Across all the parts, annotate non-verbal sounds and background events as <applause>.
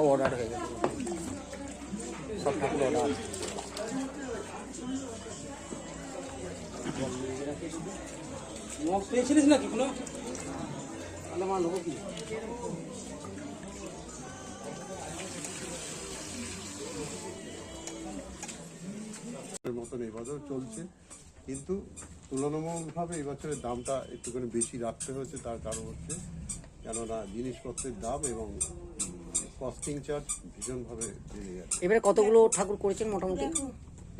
সব অর্ডার হয়ে গেছে। সব ঠাকুর অর্ডার মগ পেয়েছিলিস নাকি কোনো? তাহলে আমার নেব কি? মতন এবছর চলছে। কিন্তু তুলনামূলকভাবে এবছরের দামটা একটুখানি বেশি রাখতে হয়েছে তার কারণ হচ্ছে কেননা জিনিসপত্রের দাম এবং কস্টিং চার্জ ভীষণভাবে বেড়ে এবারে কতগুলো ঠাকুর করেছেন মোটামুটি?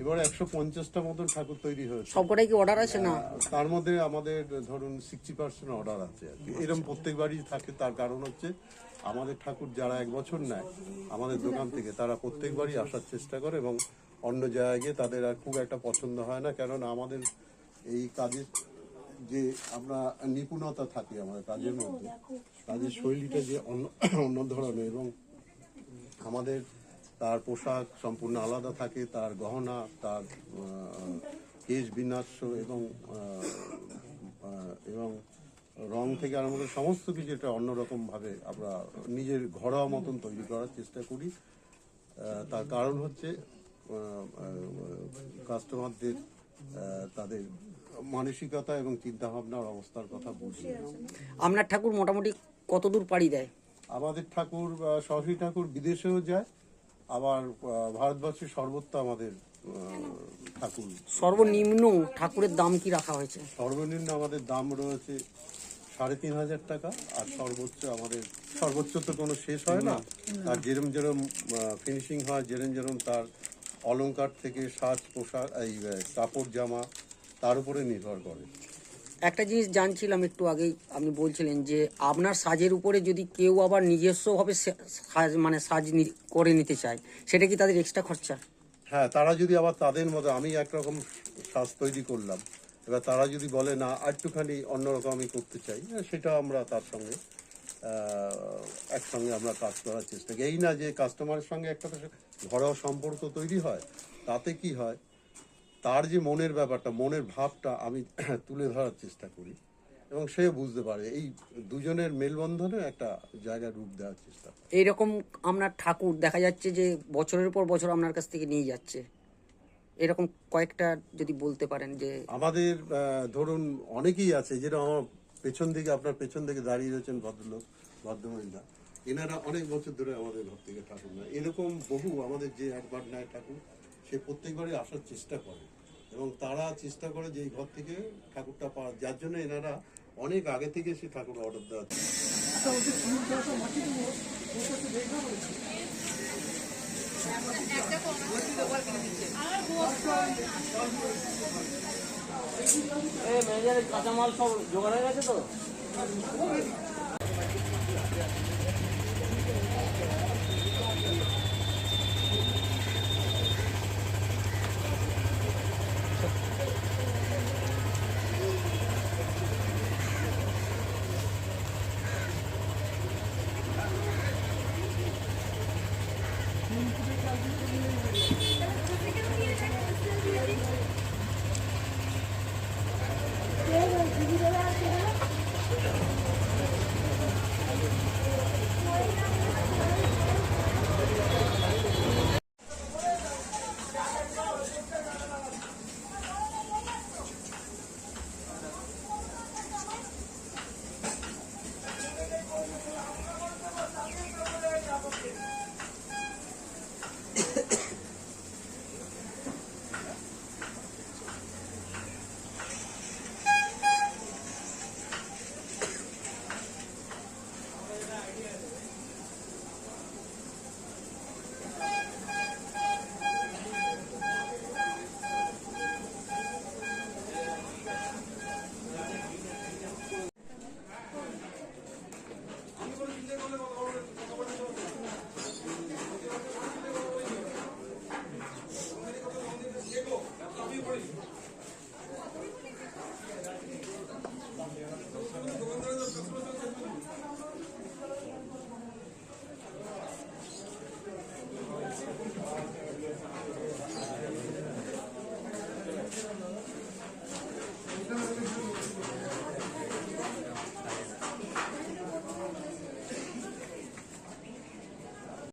এবার একশো পঞ্চাশটা মতন ঠাকুর তৈরি হয়েছে। সবকটাই কি অর্ডার আছে না? তার মধ্যে আমাদের ধরুন সিক্সটি পার্সেন্ট অর্ডার আছে আর কি। এরকম প্রত্যেকবারই থাকে তার কারণ হচ্ছে আমাদের ঠাকুর যারা এক বছর নেয় আমাদের দোকান থেকে তারা প্রত্যেকবারই আসার চেষ্টা করে এবং অন্য জায়গায় গিয়ে তাদের আর খুব একটা পছন্দ হয় না। কেননা আমাদের এই কাজের যে আমরা নিপুণতা থাকি আমাদের কাজের মধ্যে কাজের শৈলীটা যে অন্য অন্য ধরনের এবং আমাদের তার পোশাক সম্পূর্ণ আলাদা থাকে, তার গহনা, তার কেশ বিন্যাস এবং এবং রং থেকে আরম্ভ করে সমস্ত কিছু এটা অন্যরকমভাবে আমরা নিজের ঘরোয়া মতন তৈরি করার চেষ্টা করি। তার কারণ হচ্ছে কাস্টমারদের তাদের মানসিকতা এবং চিন্তা ভাবনার অবস্থার কথা বুঝি আপনার ঠাকুর মোটামুটি কতদূর পাড়ি দেয়? আমাদের ঠাকুর বা সরস্বতী ঠাকুর বিদেশেও যায় আবার ভারতবর্ষের সর্বত্র আমাদের ঠাকুর। সর্বনিম্ন ঠাকুরের দাম কি রাখা হয়েছে? সর্বনিম্ন আমাদের দাম রয়েছে সাড়ে তিন হাজার টাকা আর সর্বোচ্চ আমাদের সর্বোচ্চ তো কোনো শেষ হয় না। আর যেরম যেরম ফিনিশিং হয় যেরম যেরম তার অলংকার থেকে সাজ পোশাক এই কাপড় জামা তার উপরে নির্ভর করে। একটা জিনিস জানছিলাম একটু আগেই আপনি বলছিলেন যে আপনার সাজের উপরে যদি কেউ আবার নিজস্বভাবে সাজ মানে সাজ করে নিতে চায় সেটা কি তাদের এক্সট্রা খরচা? হ্যাঁ তারা যদি আবার তাদের মতো আমি একরকম সাজ তৈরি করলাম এবার তারা যদি বলে না একটুখানি অন্যরকম আমি করতে চাই হ্যাঁ, সেটা আমরা তার সঙ্গে একসঙ্গে আমরা কাজ করার চেষ্টা করি। এই না যে কাস্টমারের সঙ্গে একটা ঘরোয়া সম্পর্ক তৈরি হয় তাতে কি হয় তার যে মনের ব্যাপারটা মনের ভাবটা আমি <clears throat> তুলে ধরার চেষ্টা করি এবং সে বুঝতে পারে। এই দুজনের মেলবন্ধনে একটা জায়গা রূপ দেওয়ার চেষ্টা। এইরকম আপনার ঠাকুর দেখা যাচ্ছে যে বছরের পর বছর আপনার কাছ থেকে নিয়ে যাচ্ছে। এরকম কয়েকটা যদি বলতে পারেন যে আমাদের ধরুন অনেকেই আছে যেটা আমার পেছন দিকে আপনার পেছন দিকে দাঁড়িয়ে রয়েছেন ভদ্রলোক ভদ্রমহিলা। এনারা অনেক বছর ধরে আমাদের ঘর থেকে ঠাকুর নেয়। এরকম বহু আমাদের যে একবার নেয় ঠাকুর সে প্রত্যেকবারই আসার চেষ্টা করে। এবং তারা চেষ্টা করে যে এই ঘর থেকে ঠাকুরটা পাওয়া যার জন্য এনারা অনেক আগে থেকে সে ঠাকুর অর্ডার দেওয়া কাঁচামাল সব জোগাড় হয়ে গেছে তো?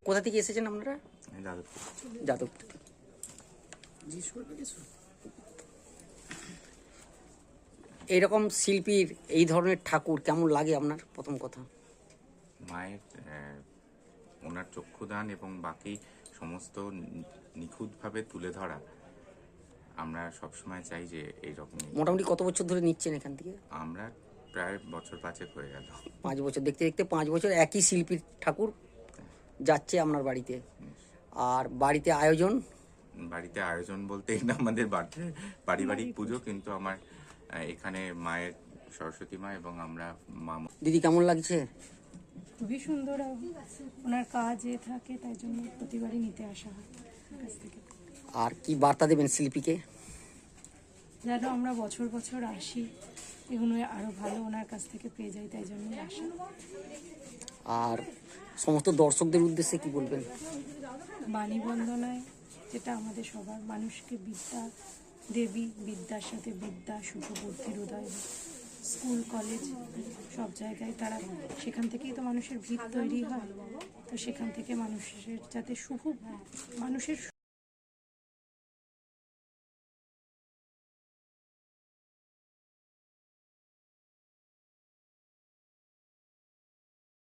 কোথা থেকে এসেছেন আপনারা? যাদবপুর। এইরকম শিল্পীর এই ধরনের ঠাকুর কেমন লাগে আপনার? প্রথম কথা। মায়ের ওনার চক্ষুদান এবং বাকি সমস্ত নিখুঁতভাবে তুলে ধরা আমরা সবসময় চাই যে এইরকম মোটামুটি কত বছর ধরে নিচ্ছেন এখান থেকে? আমরা প্রায় বছর পাঁচেক হয়ে গেল। পাঁচ বছর। দেখতে দেখতে পাঁচ বছর একই শিল্পীর ঠাকুর যাচ্ছে আপনার বাড়িতে। আর বাড়িতে আয়োজন? বাড়িতে আয়োজন বলতে এটা আমাদের বাড়িতে পারিবারিক পুজো কিন্তু আমার এখানে মায়ের সরস্বতী মা এবং আমরা মা দিদি কেমন লাগছে? খুবই সুন্দর। ওনার কাজ থাকে তাই জন্য প্রতিবারই নিতে আসা হয় কাছ থেকে। আর কি বার্তা দেবেন শিল্পীকে? যেন আমরা বছর বছর আসি এগুলো আরও ভালো ওনার কাছ থেকে পেয়ে যাই তাই জন্যই আসা। আর সমস্ত দর্শকদের উদ্দেশ্যে কি বলবেন? বাণী বন্দনায় যেটা আমাদের সবার, মানুষকে বিদ্যা দেবী, বিদ্যার সাথে বিদ্যা বুদ্ধির উদয় স্কুল, কলেজ সব জায়গায় তারা, সেখান থেকেই তো মানুষের ভিত তৈরি হয়। তো সেখান থেকে মানুষের যাতে শুভ, মানুষের